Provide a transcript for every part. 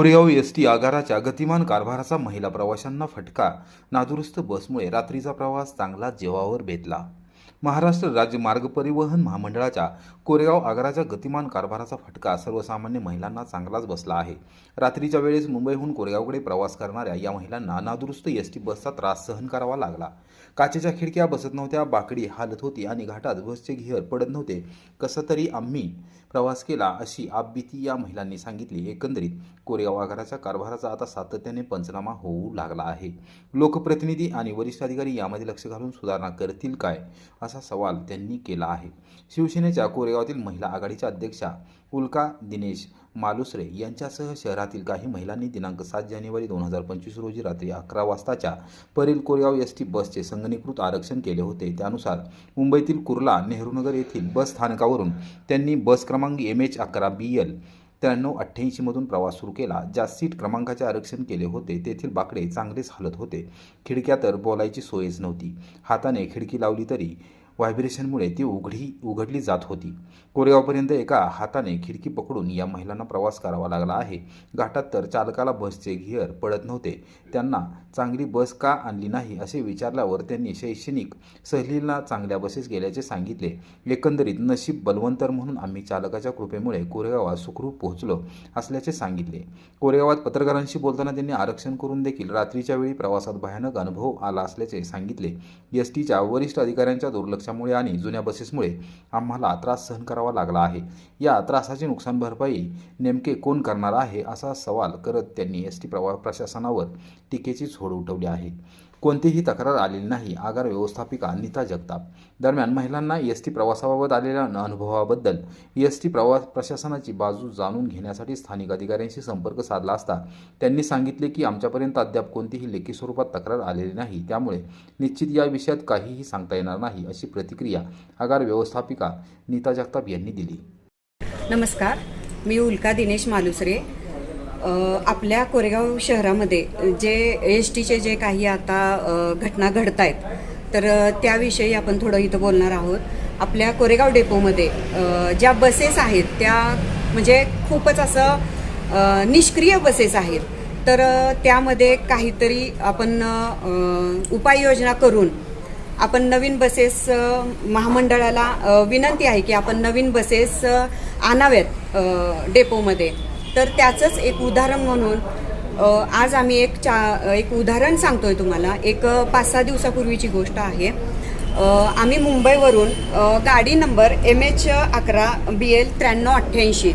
Koregaon S T आगाराच्या गतिमान कारभाराचा महिला प्रवाशांना फटका. नादुरुस्त बसमुळे रात्रीचा प्रवास चांगला जेवावर बेतला. महाराष्ट्र राज्य मार्ग परिवहन महामंडळाच्या कोरेगाव आगाराच्या गतिमान कारभाराचा फटका सर्वसामान्य महिलांना चांगलाच बसला आहे. रात्रीच्या वेळेस मुंबईहून कोरेगावकडे प्रवास करणाऱ्या या महिलांना नादुरुस्त एस टी बसचा त्रास सहन करावा लागला. काचेच्या खिडक्या बसत नव्हत्या बाकडी हालत होती आणि घाटात बसचे घेर पडत नव्हते. कसं तरी आम्ही प्रवास केला अशी आपबीती या महिलांनी सांगितली. एकंदरीत कोरेगाव आगाराच्या कारभाराचा आता सातत्याने पंचनामा होऊ लागला आहे. लोकप्रतिनिधी आणि वरिष्ठ अधिकारी यामध्ये लक्ष घालून सुधारणा करतील काय असा सवाल त्यांनी केला आहे. शिवसेनेच्या कोरेगावातील महिला आघाडीच्या अध्यक्षा उल्का दिनेश मालुसरे यांच्यासह शहरातील काही महिलांनी दिनांक सात जानेवारी दोन हजार पंचवीस रोजी रात्री अकरा वाजताच्या परेल कोरेगाव एस टी बसचे संगणीकृत आरक्षण केले होते. त्यानुसार मुंबईतील कुर्ला नेहरूनगर येथील बस स्थानकावरून त्यांनी बस क्रमांक एम एच अकरा बी एल त्र्याण्णव अठ्ठ्याऐंशीमधून प्रवास सुरू केला ज्या सीट क्रमांकाचे आरक्षण केले होते तेथील बाकडे चांगलेच हलत होते. खिडक्या तर बोलायची सोयच नव्हती. हाताने खिडकी लावली तरी व्हायब्रेशनमुळे ती उघडी उघडली जात होती. कोरेगावपर्यंत एका हाताने खिडकी पकडून या महिलांना प्रवास करावा लागला आहे. घाटात तर चालकाला बसचे गिअर पडत नव्हते. त्यांना चांगली बस का आणली नाही? असे विचारल्यावर त्यांनी शैक्षणिक सहलीला चांगल्या बसेस गेल्याचे सांगितले. एकंदरीत नशीब बलवंतर म्हणून आम्ही चालकाच्या कृपेमुळे कोरेगावात सुखरूप पोहोचलो असल्याचे सांगितले. कोरेगावात पत्रकारांशी बोलताना त्यांनी आरक्षण करून देखील रात्रीच्या वेळी प्रवासात भयानक अनुभव आला असल्याचे सांगितले. एस टीच्या वरिष्ठ अधिकाऱ्यांच्या दुर्लक्ष समस्यामुळे आणि जुन्या बसेसमुळे आम्हाला त्रास सहन करावा लागला आहे. या त्रासाची नुकसान भरपाई नेमके कोण करणार आहे असा सवाल करत त्यांनी एस टी प्रवा प्रशासनावर टीकेची झोड उठवली आहे. कोणतीही तक्रार आलेली नाही आगार व्यवस्थापिका नीता जगताप. दरम्यान महिलांना एस टी प्रवासाबाबत आलेल्या अनुभवाबद्दल एस टी प्रवास प्रशासनाची बाजू जाणून घेण्यासाठी स्थानिक अधिकाऱ्यांशी संपर्क साधला असता त्यांनी सांगितले की आमच्यापर्यंत अद्याप कोणतीही लेखी स्वरूपात तक्रार आलेली नाही. त्यामुळे निश्चित या विषयात काहीही सांगता येणार नाही अशी प्रतिक्रिया आगार व्यवस्थापिका नीता जगताप यांनी दिली. नमस्कार मी उल्का दिनेश मालुसरे. आपल्या कोरेगाव शहरामध्ये जे एस टीचे जे काही आता घटना घडत आहेत तर त्याविषयी आपण थोडं इथं बोलणार आहोत. आपल्या कोरेगाव डेपोमध्ये ज्या बसेस आहेत त्या म्हणजे खूपच असं निष्क्रिय बसेस आहेत. तर त्यामध्ये काहीतरी आपण उपाययोजना करून आपण नवीन बसेस महामंडळाला विनंती आहे की आपण नवीन बसेस आणाव्यात डेपोमध्ये. तर त्याचंच एक उदाहरण म्हणून आज आम्ही एक चा एक उदाहरण सांगतोय तुम्हाला. एक पाच सहा दिवसापूर्वीची गोष्ट आहे. आम्ही मुंबईवरून गाडी नंबर एम एच अकरा बी एल त्र्याण्णव अठ्ठ्याऐंशी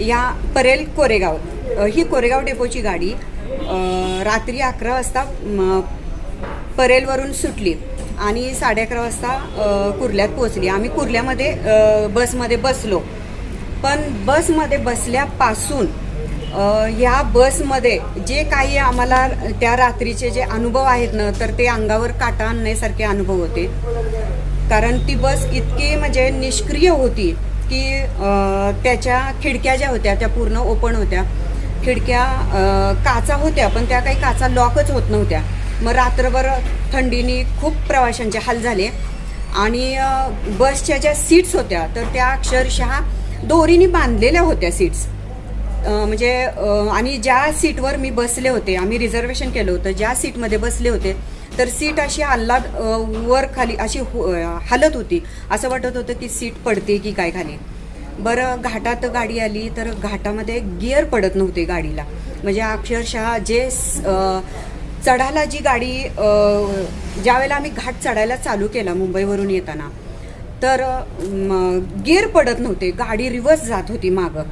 या परेल कोरेगाव ही कोरेगाव डेपोची गाडी रात्री अकरा वाजता परेलवरून सुटली. आणि साडे अकरा वाजता कुर्ल्यात पोहोचली. आम्ही कुर्ल्यामध्ये बसमध्ये बसलो. पण बसमध्ये बसल्यापासून ह्या बसमध्ये जे काही आम्हाला त्या रात्रीचे जे अनुभव आहेत ना तर ते अंगावर काटा आणण्यासारखे अनुभव होते. कारण ती बस इतकी म्हणजे निष्क्रिय होती की त्याच्या खिडक्या ज्या होत्या त्या पूर्ण ओपन होत्या. खिडक्या काचा होत्या पण त्या काही काचा लॉकच होत नव्हत्या. मग रात्रभर थंडीने खूप प्रवाशांचे हाल झाले. आणि बसच्या ज्या सीट्स होत्या तर त्या अक्षरशः दोरीने बांधलेल्या होत्या सीट्स म्हणजे आणि ज्या सीटवर मी बसले होते आम्ही रिझर्वेशन केलं होतं ज्या सीटमध्ये बसले होते तर सीट अशी हल्ला वर खाली अशी हो- हालत होती. असं वाटत होतं की सीट पडते की काय खाली. बरं घाटात गाडी आली तर घाटामध्ये गिअर पडत नव्हते गाडीला. म्हणजे अक्षरशः जे चढायला जी गाडी ज्यावेळेला आम्ही घाट चढायला चालू केला मुंबईवरून येताना तर गिर पडत नव्हते. गाडी रिव्हर्स जात होती मागं.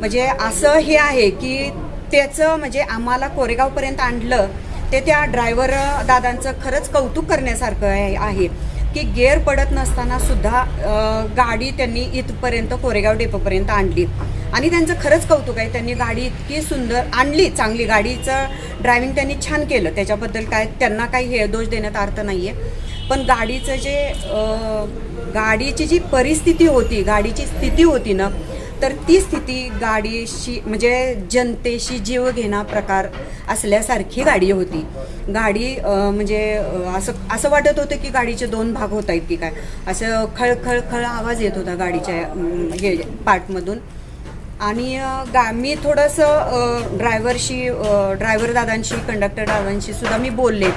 म्हणजे असं हे आहे की त्याचं म्हणजे आम्हाला कोरेगावपर्यंत आणलं ते त्या ड्रायव्हर दादांचं खरंच कौतुक करण्यासारखं आहे आहे की गेअर पडत नसताना सुद्धा गाडी त्यांनी इथपर्यंत कोरेगाव डेपोपर्यंत आणली. आणि त्यांचं खरंच कौतुक आहे. त्यांनी गाडी इतकी सुंदर आणली चांगली गाडीचं ड्रायव्हिंग त्यांनी छान केलं. त्याच्याबद्दल काय त्यांना काही हे दोष देण्यात अर्थ नाही आहे पण गाडीचं जे गाडीची जी परिस्थिती होती गाडीची स्थिती होती ना तर ती स्थिती गाडीशी म्हणजे जनतेशी जीव घेणा प्रकार असल्यासारखी गाडी होती. गाडी म्हणजे असं असं वाटत होतं की गाडीचे दोन भाग होत आहेत की काय. असं खळ खळ खळ आवाज येत होता गाडीच्या हे पार्टमधून. आणि गा मी थोडंसं ड्रायव्हरशी ड्रायव्हर दादांशी कंडक्टर दादांशी सुद्धा मी बोलले.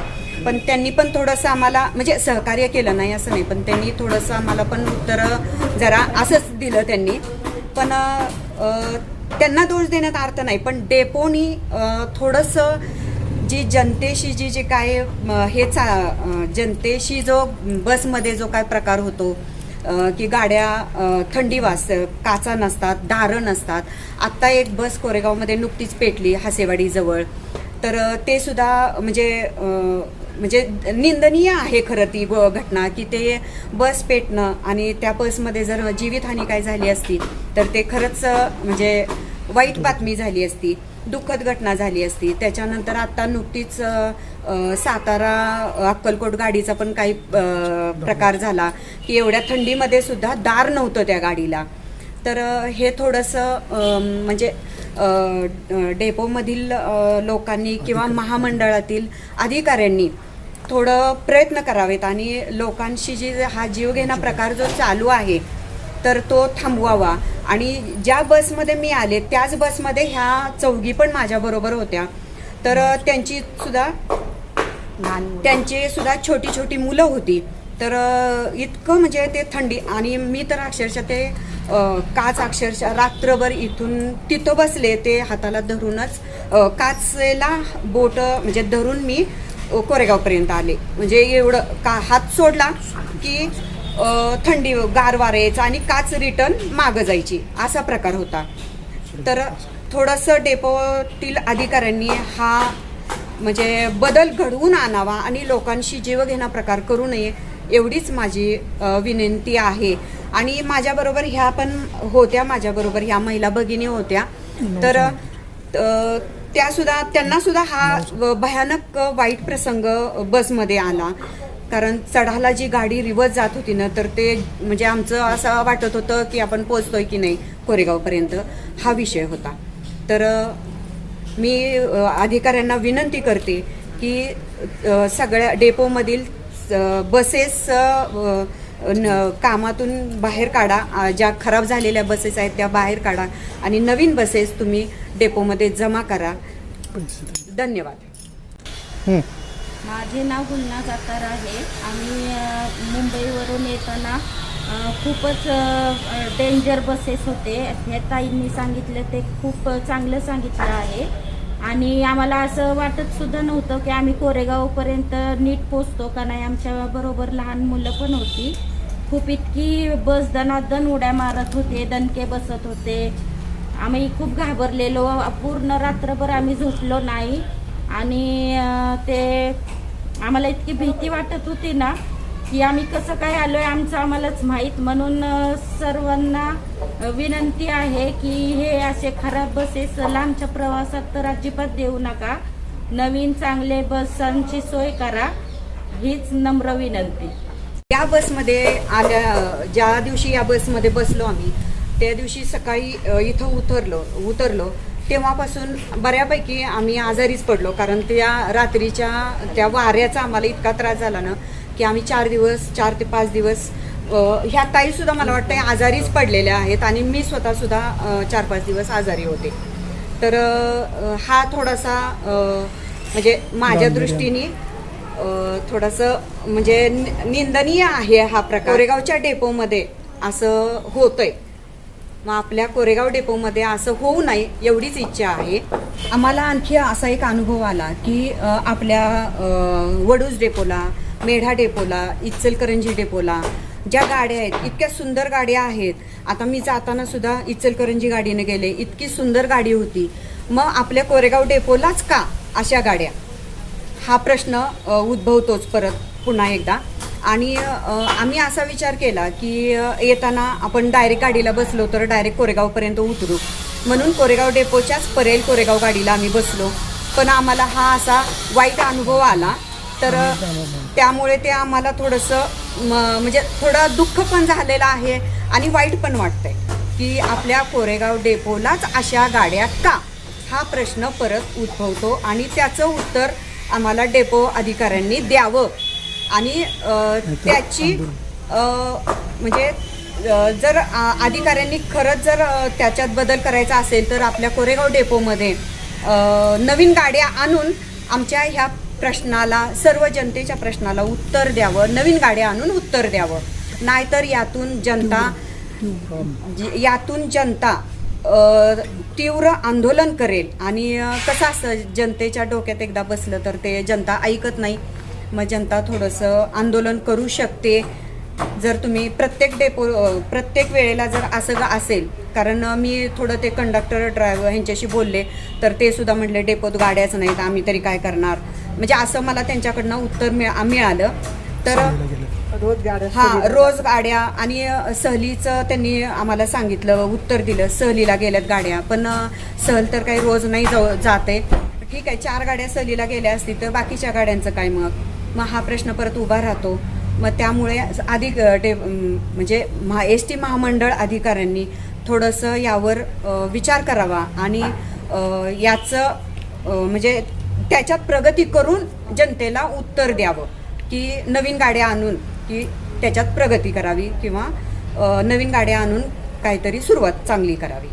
पण त्यांनी पण थोडंसं आम्हाला म्हणजे सहकार्य केलं नाही असं नाही पण त्यांनी थोडंसं आम्हाला पण उत्तरं जरा असंच दिलं त्यांनी. पण त्यांना दोष देण्यात अर्थ नाही पण डेपोनी थोडंसं जी जनतेशी जी जे काय हे चा जनतेशी जो बसमध्ये जो काय प्रकार होतो की गाड्या थंडी वास काचा नसतात दारं नसतात. आत्ता एक बस कोरेगावमध्ये नुकतीच पेटली हासेवाडीजवळ. तर ते सुद्धा म्हणजे म्हणजे निंदनीय आहे खरं ती घटना की ते बस पेटणं आणि त्या बसमध्ये जर जीवितहानी काय झाली असती तर ते खरंच म्हणजे वाईट बातमी झाली असती. दुःखद घटना झाली असती. त्याच्यानंतर आता नुकतीच सातारा अक्कलकोट गाडीचा पण काही प्रकार झाला की एवढ्या थंडीमध्ये सुद्धा दार नव्हतं त्या गाडीला. तर हे थोडंसं म्हणजे डेपोमधील लोकांनी किंवा महामंडळातील अधिकाऱ्यांनी थोडं प्रयत्न करावेत आणि लोकांशी जी हा जीवघेणा प्रकार जो चालू आहे तर तो थांबवावा. आणि ज्या बसमध्ये मी आले त्याच बसमध्ये ह्या चौघी पण माझ्याबरोबर होत्या. तर त्यांची सुद्धा त्यांचे सुद्धा छोटी छोटी मुलं होती. तर इतकं म्हणजे ते थंडी आणि मी तर अक्षरशः ते काच अक्षरशः रात्रभर इथून तिथं बसले ते हाताला धरूनच काचेला बोट म्हणजे धरून मी कोरेगावपर्यंत आले. म्हणजे एवढं का हात सोडला की थंडी गार वारा आणि काच रिटर्न मागं जायची. असा प्रकार होता. तर थोडंसं डेपोतील अधिकाऱ्यांनी हा म्हणजे बदल घडवून आणावा आणि लोकांशी जीवघेणा प्रकार करू नये एवढीच माझी विनंती आहे. आणि माझ्याबरोबर ह्या पण होत्या माझ्याबरोबर ह्या महिला भगिनी होत्या. तर त्यासुद्धा त्यांनासुद्धा त्यांना सुद्धा हा व- भयानक वाईट प्रसंग बसमध्ये आला. कारण चढाला जी गाडी रिवर्स जात होती ना तर ते म्हणजे आमचं असं वाटत होतं की आपण पोचतोय की नाही कोरेगावपर्यंत हा विषय होता. तर मी अधिकाऱ्यांना विनंती करते की सगळ्या डेपोमधील बसेस न- कामातून बाहेर काढा ज्या खराब झालेल्या बसेस आहेत त्या बाहेर काढा आणि नवीन बसेस तुम्ही डेपोमध्ये जमा करा. धन्यवाद. माझे नाव गुलना जातार आहे. आम्ही मुंबईवरून येताना खूपच डेंजर बसेस होते. हे ताईंनी सांगितलं ते खूप चांगलं सांगितलं आहे. आणि आम्हाला असं वाटतसुद्धा नव्हतं की आम्ही कोरेगावपर्यंत नीट पोचतो का नाही. आमच्याबरोबर लहान मुलं पण होती. खूप इतकी बस दनादन उड्या मारत होते दणके बसत होते. आम्ही खूप घाबरलेलो. पूर्ण रात्रभर आम्ही झोपलो नाही. आणि ते आम्हाला इतकी भीती वाटत होती ना की आम्ही कसं काय आलो आहे आमचं आम्हालाच माहीत. म्हणून सर्वांना विनंती आहे की हे असे खराब बसेस लांबच्या प्रवासात तर अजिबात देऊ नका. नवीन चांगले बसांची सोय करा. हीच नम्र विनंती. या बसमध्ये आल्या ज्या दिवशी या बसमध्ये बसलो आम्ही त्या दिवशी सकाळी इथं उतरलो उतरलो. तेव्हापासून बऱ्यापैकी आम्ही आजारीच पडलो कारण त्या रात्रीच्या त्या वाऱ्याचा आम्हाला इतका त्रास झाला ना की आम्ही चार दिवस चार ते पाच दिवस ह्या ताईसुद्धा मला वाटतं आजारीच पडलेल्या आहेत आणि मी स्वतःसुद्धा चार पाच दिवस आजारी होते. तर हा थोडासा म्हणजे माझ्या दृष्टीने थोडंसं म्हणजे नि- निंदनीय आहे हा प्रकार. कोरेगावच्या डेपोमध्ये असं होतंय. मग आपल्या कोरेगाव डेपोमध्ये असं होऊ नये एवढीच इच्छा आहे. आम्हाला आणखी असा एक अनुभव आला की आपल्या वडूज डेपोला मेढा डेपोला इचलकरंजी डेपोला ज्या गाड्या आहेत इतक्या सुंदर गाड्या आहेत. आता मी जाताना सुद्धा इचलकरंजी गाडीने गेले इतकी सुंदर गाडी होती. मग आपल्या कोरेगाव डेपोलाच का अशा गाड्या? हा प्रश्न उद्भवतोच परत पुन्हा एकदा. आणि आम्ही असा विचार केला की येताना आपण डायरेक्ट गाडीला बसलो तर डायरेक्ट कोरेगावपर्यंत उतरू. म्हणून कोरेगाव डेपोच्याच परेल कोरेगाव गाडीला आम्ही बसलो. पण आम्हाला हा असा वाईट अनुभव आला. तर त्यामुळे ते आम्हाला थोडंसं म्हणजे थोडं दुःख पण झालेलं आहे आणि वाईट पण वाटतंय की आपल्या कोरेगाव डेपोलाच अशा गाड्या का? हा प्रश्न परत उद्भवतो आणि त्याचं उत्तर आम्हाला डेपो अधिकाऱ्यांनी द्यावं. आणि त्याची म्हणजे जर अधिकाऱ्यांनी खरंच जर त्याच्यात बदल करायचा असेल तर आपल्या कोरेगाव डेपोमध्ये नवीन गाड्या आणून आमच्या ह्या प्रश्नाला सर्व जनतेच्या प्रश्नाला उत्तर द्यावं नवीन गाड्या आणून उत्तर द्यावं. नाहीतर यातून जनता म्हणजे यातून जनता तीव्र आंदोलन करेल. आणि कसं असतं जनतेच्या डोक्यात एकदा बसलं तर ते जनता ऐकत नाही. मग जनता थोडंसं आंदोलन करू शकते. जर तुम्ही प्रत्येक डेपो प्रत्येक वेळेला जर असं असेल कारण मी थोडं ते कंडक्टर ड्रायव्हर ह्यांच्याशी बोलले तर ते सुद्धा म्हटले डेपोत गाड्याच नाहीत आम्ही तरी काय करणार? म्हणजे असं मला त्यांच्याकडनं उत्तर मिळा मिळालं. तर रोज गाड्या हा रोज गाड्या आणि सहलीचं त्यांनी आम्हाला सांगितलं उत्तर दिलं सहलीला गेल्यात गाड्या. पण सहल तर काही रोज नाही जाऊ जाते. ठीक आहे चार गाड्या सहलीला गेल्या असतील तर बाकीच्या गाड्यांचं काय मग? मग हा प्रश्न परत उभा राहतो. मग त्यामुळे अधिक डे म्हणजे महा एस टी महामंडळ अधिकाऱ्यांनी थोडंसं यावर विचार करावा आणि याचं म्हणजे त्याच्यात प्रगती करून जनतेला उत्तर द्यावं की नवीन गाड्या आणून की त्याच्यात प्रगती करावी किंवा नवीन गाड्या आणून काहीतरी सुरुवात चांगली करावी.